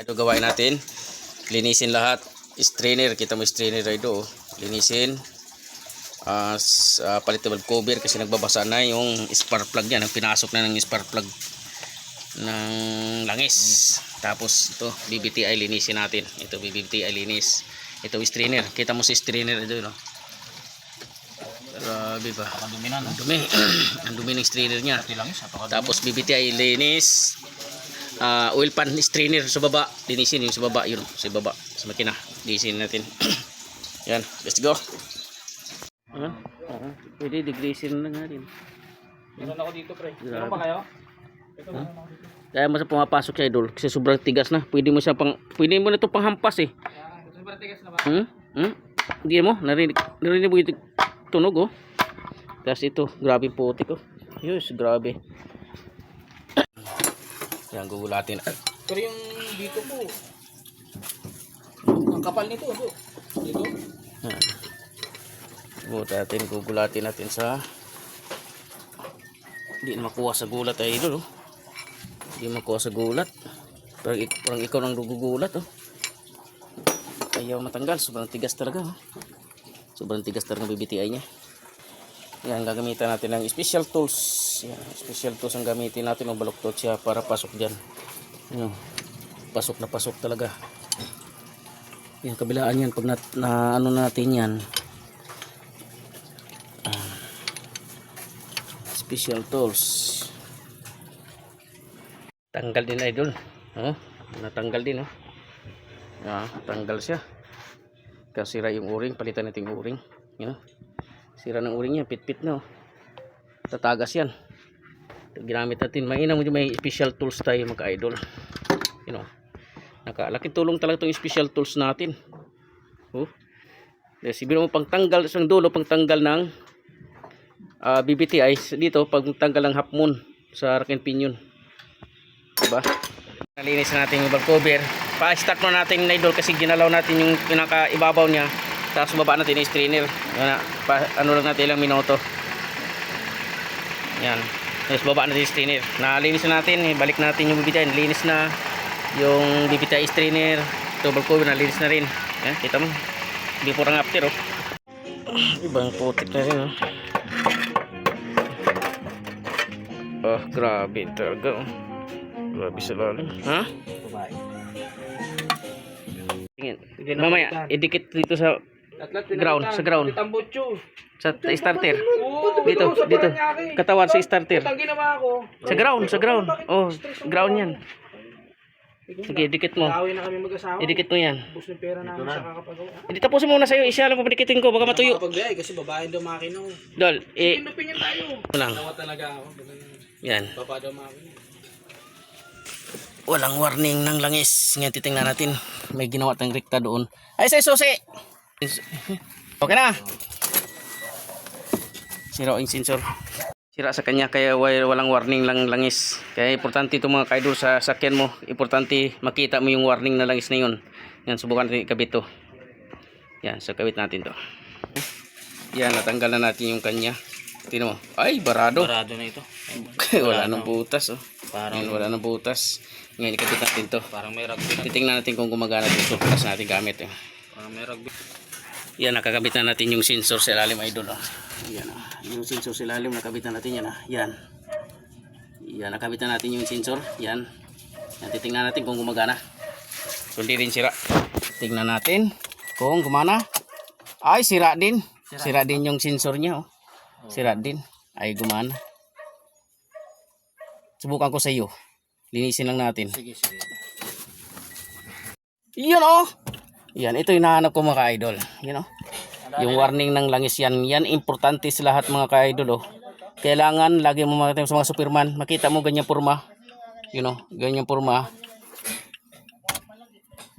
Ito gawain natin. Linisin lahat. Strainer. Kita mo strainer ito. oh. Linisin. Ah, s- ah, palit valve cover kasi nagbabasa na yung spark plug yan. Ang pinasok na ng spark plug ng langis. Tapos ito, BBTI linisin natin. Ito BBTI linis. Ito strainer. Kita mo si strainer ito, no? Grabe ba? Ang dumi na? Ang dumi. Ang dumi ng strainer niya. Tapos BBTI linis. Ah, oil pan strainer sa baba. Linisin yung sa baba yun, sa baba sa makina. Linisin natin. Yan, let's go. Ayan. Oo. Pwede degreasin na nga rin. Meron ako dito, pre. Meron ba kayo? Ito, Ha? meron ako dito. Kaya mo sa pumapasok siya idol kasi sobrang tigas na. Pwede mo siya pang pwede mo na to panghampas eh. Ah, ito ba tigas na ba? Hmm? Hmm? Hindi mo narinig narinig mo yung tunog oh. Tapos ito, grabe putik oh. Yes, grabe. Yan gugulatin. Pero yung dito po, ang kapal nito, do. Dito? Yan. Buti natin, gugulatin natin sa hindi na makuha sa gulat ay idol oh. Hindi makuha sa gulat. Parang, parang ikaw nang gugulat oh. Ayaw matanggal, sobrang tigas talaga oh. Sobrang tigas talaga ng BBTI niya. Yan, gagamitan natin ng special tools. Yan, special tools ang gamitin natin. Mabaluktot siya para pasok dyan. Yan, pasok na pasok talaga. Yan, kabilaan yan. Pag na, na ano natin yan. Ah, special tools. Tanggal din idol. Oh, natanggal din oh. Ah, tanggal siya. Kasira yung uring, palitan natin yung uring. Yan. oh. Sira ng uring niya, pit-pit na oh. Tatagas yan. Ito, ginamit natin. Mainam mo may special tools tayo mga-idol. You know. Nakalaki tulong talaga itong special tools natin. Oh. Dahil sibiro mo pangtanggal sa dulo, pangtanggal ng ah, BBTI dito, pagtanggal ng half moon sa rack and pinion. Diba? Nalinis na natin yung valve cover. Pa-start na natin na idol kasi ginalaw natin yung pinaka-ibabaw niya. Tapos baba natin yung strainer. Yan na, pa, ano lang natin ilang minuto. Yan. Tapos baba natin yung strainer. Nalinis na natin. eh, Balik natin yung BBTI. Nalinis na yung BBTI strainer. Valve cover nalinis na rin. Yan, kita mo. Before and after oh. Ibang putik na rin oh. Oh, grabe talaga oh. Grabe sa lalim. Ha? Tingin. Mamaya, idikit dito sa Ground, sa ground. Sa starter. Dito, sa dito. Katawan sa starter. Sa ground, sa ground. Oh, ground yan. Sige, idikit mo. Away na kami mag-asawa. Idikit mo yan. Bus ng pera namin sa kakapagawa. Hindi tapusin mo na sa'yo. Isa lang papadikitin ko. Baka matuyo. Kapag kasi babae daw makina ko. Dol, eh, Kinupin niya tayo. walang. Tawa talaga ako. Yan. Baba daw makina. Walang warning ng langis. Ngayon titingnan natin. May ginawa tayong rekta doon. Ay, say susi! Okay na. Sira yung sensor. Sira sa kanya kaya wa- walang warning lang langis. Kaya importante ito mga kaidol sa sakyan mo. Importante makita mo yung warning na langis na yun. Yan, subukan natin ikabit to. Yan, so kabit natin to. Yan, natanggal na natin yung kanya. Tingnan mo. Ay, barado. Parado na ito. wala nang butas oh. Parang, Yan, wala nang butas. Ngayon, ikabit natin to. parang may rugby na. Titingnan natin kung gumagana yung surplus natin gamit. Eh. Parang may rugby. Yan, nakakabit na natin yung sensor sa ilalim idol. Oh. Yan, oh. yung sensor sa ilalim, nakabit na natin yan. Oh. Yan. Yan, nakabit na natin yung sensor. Yan. Yan, titingnan natin kung gumagana. Kung di rin sira. Tingnan natin kung gumana. Ay, sira din. Sira, din yung sensor niya. Oh. Sira din. Ay, gumana. Subukan ko sa iyo. Linisin lang natin. Sige, sige. Yan oh. Yan, ito yung nahanap ko mga ka-idol. Yan oh. Yung warning ng langis yan. Yan importante sa lahat mga ka-idol oh. Kailangan lagi mo makita sa mga superman. Makita mo ganyan purma. You know, ganyan purma.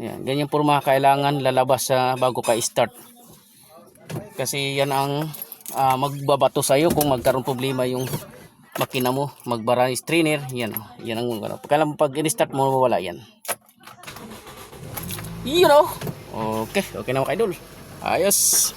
Yan, ganyan purma kailangan lalabas sa bago ka start. Kasi yan ang ah, magbabato sa iyo kung magkaroon problema yung makina mo, magbara strainer, yan oh. Yan ang ano. Kailangan pag in-start mo mawala yan. Yun oh. Okay, okay na mga idol. Ayos.